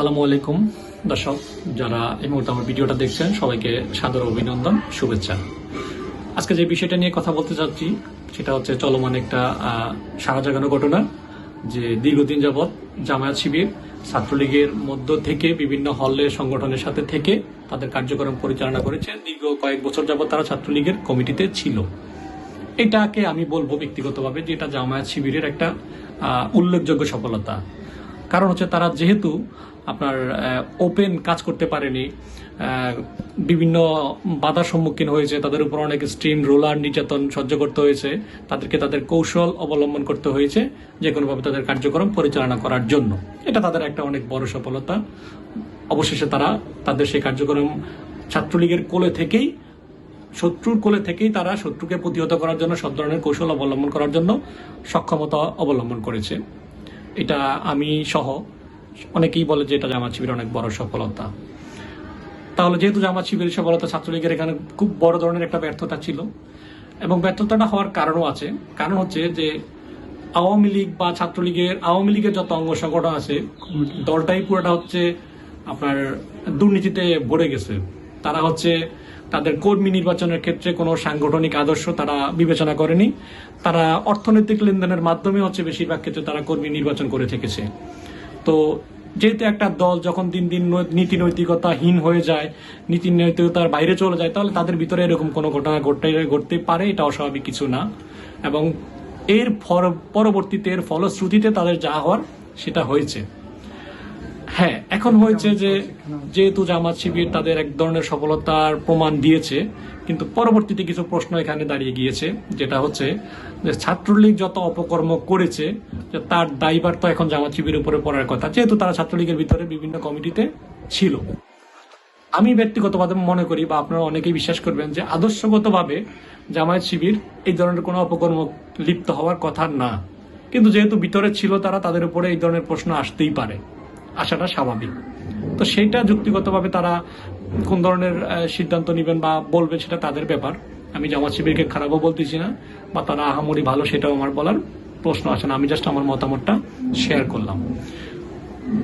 সালামু আলাইকুম। দর্শক, যারা এই মুহূর্তে আমার ভিডিওটা দেখছেন, সবাইকে সাদর অভিনন্দন, শুভেচ্ছা। আজকে যে বিষয়টা নিয়ে কথা বলতে চাচ্ছি, সেটা হচ্ছে চলমান একটা সারা জাগানো ঘটনা, যে দীর্ঘদিন যাবৎ জামায়াত শিবির ছাত্রলীগের মধ্য থেকে বিভিন্ন হলে সংগঠনের সাথে থেকে তাদের কার্যক্রম পরিচালনা করেছে। দীর্ঘ কয়েক বছর যাবৎ তারা ছাত্রলীগের কমিটিতে ছিল। এটাকে আমি বলব ব্যক্তিগতভাবে যে এটা জামায়াত শিবিরের একটা উল্লেখযোগ্য সফলতা। কারণ হচ্ছে তারা যেহেতু আপনার ওপেন কাজ করতে পারেনি বিভিন্ন বাধার সম্মুখীন হয়েছে, তাদের উপর অনেক স্ট্রিম রোলার নির্যাতন সহ্য করতে হয়েছে, তাদেরকে তাদের কৌশল অবলম্বন করতে হয়েছে যে কোনোভাবে তাদের কার্যক্রম পরিচালনা করার জন্য। এটা তাদের একটা অনেক বড় সফলতা। অবশেষে তারা তাদের সেই কার্যক্রম ছাত্রলীগের কোলে থেকেই, শত্রুর কোলে থেকেই তারা শত্রুকে প্রতিহত করার জন্য, সব ধরনের কৌশল অবলম্বন করার জন্য সক্ষমতা অবলম্বন করেছে। এটা আমি সহ অনেকেই বলে যে এটা জামাত শিবিরের অনেক বড় সফলতা। তাহলে যেহেতু জামাত শিবিরের সফলতা ছাত্রলীগের এখানে খুব বড় ধরনের একটা ব্যর্থতা ছিল, এবং ব্যর্থতাটা হওয়ার কারণও আছে। কারণ হচ্ছে যে আওয়ামী লীগ বা ছাত্রলীগের, আওয়ামী লীগের যত অঙ্গ সংগঠন আছে, দলটাই পুরোটা হচ্ছে আপনার দুর্নীতিতে ভরে গেছে। তারা হচ্ছে তাদের কর্মী নির্বাচনের ক্ষেত্রে কোনো সাংগঠনিক আদর্শ তারা বিবেচনা করেনি। তারা অর্থনৈতিক লেনদেনের মাধ্যমে হচ্ছে বেশিরভাগ ক্ষেত্রে তারা কর্মী নির্বাচন করে থেকেছে। তো যেহেতু একটা দল যখন দিন দিন নীতি নৈতিকতাহীন হয়ে যায়, নীতি নৈতিকতার বাইরে চলে যায়, তাহলে তাদের ভিতরে এরকম কোনো ঘটনা ঘটতে ঘটতে পারে, এটা অস্বাভাবিক কিছু না। এবং এর পরবর্তীতে এর ফলশ্রুতিতে তাদের যা হওয়ার সেটা হয়েছে। হ্যাঁ এখন হয়েছে যে যেহেতু জামাত শিবির তাদের এক ধরনের সফলতার প্রমাণ দিয়েছে, কিন্তু পরবর্তীতে কিছু প্রশ্ন এখানে দাঁড়িয়ে গিয়েছে, যেটা হচ্ছে যে ছাত্রলীগ যত অপকর্ম করেছে তার দায়ভার তো এখন জামাত শিবিরের উপরে পড়ার কথা, যেহেতু তারা ছাত্রলীগের ভিতরে বিভিন্ন কমিটিতে ছিল। আমি ব্যক্তিগতভাবে মনে করি, বা আপনারা অনেকেই বিশ্বাস করবেন যে আদর্শগতভাবে জামায়াত শিবির এই ধরনের কোনো অপকর্ম লিপ্ত হওয়ার কথা না। কিন্তু যেহেতু ভিতরে ছিল তারা, তাদের উপরে এই ধরনের প্রশ্ন আসতেই পারে। আসাটা স্বাভাবিক। তো সেইটা যুক্তিগতভাবে তারা কোন ধরনের সিদ্ধান্ত নেবেন বা বলবেন সেটা তাদের ব্যাপার। আমি জামাত শিবিরকে খারাপও বলতেছি না, বা তারা আহামরি ভালো সেটাও আমার বলার প্রশ্ন আসে না। আমি জাস্ট আমার মতামতটা শেয়ার করলাম।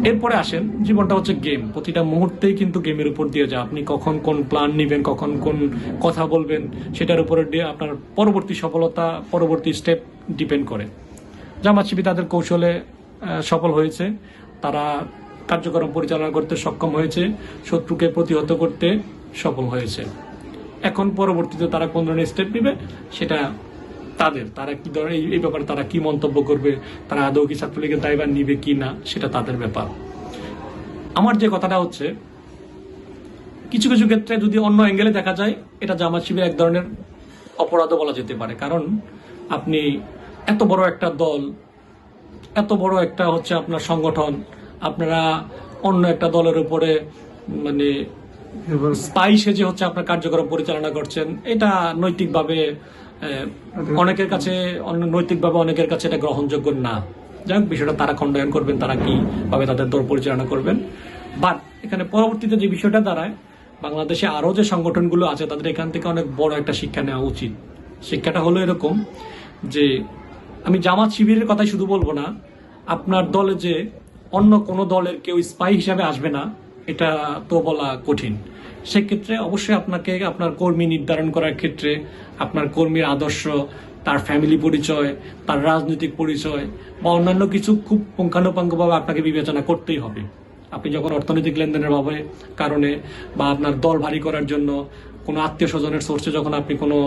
এরপরে আসেন, জীবনটা হচ্ছে গেম প্রতিটা মুহূর্তেই কিন্তু গেমের উপর দিয়ে যায়। আপনি কখন কোন প্ল্যান নেবেন, কখন কোন কথা বলবেন, সেটার উপরে আপনার পরবর্তী সফলতা, পরবর্তী স্টেপ ডিপেন্ড করে। জামাত শিবির তাদের কৌশলে সফল হয়েছে। তারা কার্যক্রম পরিচালনা করতে সক্ষম হয়েছে, শত্রুকে প্রতিহত করতে সফল হয়েছে। এখন পরবর্তীতে তারা কোন ধরনের স্টেপ নেবে, সেটা তাদের, তারা কি ধরনের, এই- ব্যাপারে তারা কি মন্তব্য করবে, তারা আদৌ কি ছাত্রলীগের দায়ভার নিবে কি না, সেটা তাদের ব্যাপার। আমার যে কথাটা হচ্ছে, কিছু কিছু ক্ষেত্রে যদি অন্য অ্যাঙ্গেলে দেখা যায়, এটা জামাত শিবির এক ধরনের অপরাধও বলা যেতে পারে। কারণ আপনি এত বড় একটা দল এত বড় একটা হচ্ছে আপনার সংগঠন আপনারা অন্য একটা দলের উপরে মানে স্পাই সেজে হচ্ছে আপনার কার্যক্রম পরিচালনা করছেন এটা নৈতিকভাবে অনেকের কাছে অন্য- নৈতিকভাবে অনেকের কাছে এটা গ্রহণযোগ্য না। যাই হোক বিষয়টা তারা খণ্ডায়ন করবেন তারা কি ভাবে তাদের দল পরিচালনা করবেন। বাট এখানে পরবর্তীতে যে বিষয়টা দাঁড়ায় বাংলাদেশে আরও যে সংগঠনগুলো আছে তাদের এখান থেকে অনেক বড় একটা শিক্ষা নেওয়া উচিত। শিক্ষাটা হলো এরকম যে আমি জামাত শিবিরের কথাই শুধু বলব না, আপনার দলে যে অন্য কোনো দলের কেউ স্পাই হিসাবে আসবে না, এটা তো বলা কঠিন। সেক্ষেত্রে অবশ্যই আপনাকে আপনার কর্মী নির্ধারণ করার ক্ষেত্রে, আপনার কর্মীর আদর্শ, তার ফ্যামিলি পরিচয়, তার রাজনৈতিক পরিচয় বা অন্যান্য কিছু খুব পুঙ্খানুপুঙ্খভাবে আপনাকে বিবেচনা করতেই হবে। আপনি যখন অর্থনৈতিক লেনদেনের ভাবে কারণে বা আপনার দল ভারী করার জন্য কোনো আত্মীয় স্বজনের সোর্সে যখন আপনি কোনো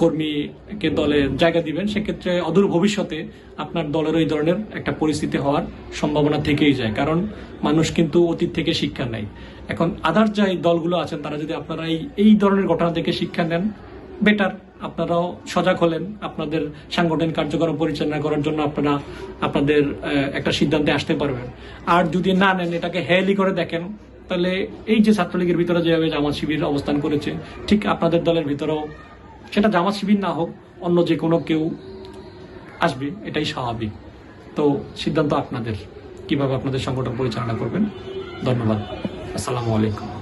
কর্মীকে দলে জায়গা দিবেন, সেক্ষেত্রে অদূর ভবিষ্যতে আপনার দলের ওই ধরনের একটা পরিস্থিতি হওয়ার সম্ভাবনা থেকেই যায়। কারণ মানুষ কিন্তু অতীত থেকে শিক্ষা নেয়। এখন আদার যে দলগুলো আছেন, তারা যদি আপনারা এই এই ধরনের ঘটনা থেকে শিক্ষা নেন বেটার আপনারাও সজাগ হলেন, আপনাদের সাংগঠনিক কার্যক্রম পরিচালনা করার জন্য আপনারা, আপনাদের একটা সিদ্ধান্তে আসতে পারবেন। আর যদি না নেন, এটাকে হেয়ালি করে দেখেন তাহলে এই যে ছাত্রলীগের ভিতরে যেভাবে জামাত শিবির অবস্থান করেছে, ঠিক আপনাদের দলের ভিতরেও সেটা জামাত শিবির না হোক, অন্য যে কোনো কেউ আসবে, এটাই স্বাভাবিক। তো সিদ্ধান্ত আপনাদের। কীভাবে আপনাদের সংগঠন পরিচালনা করবেন? ধন্যবাদ। আসসালামু আলাইকুম।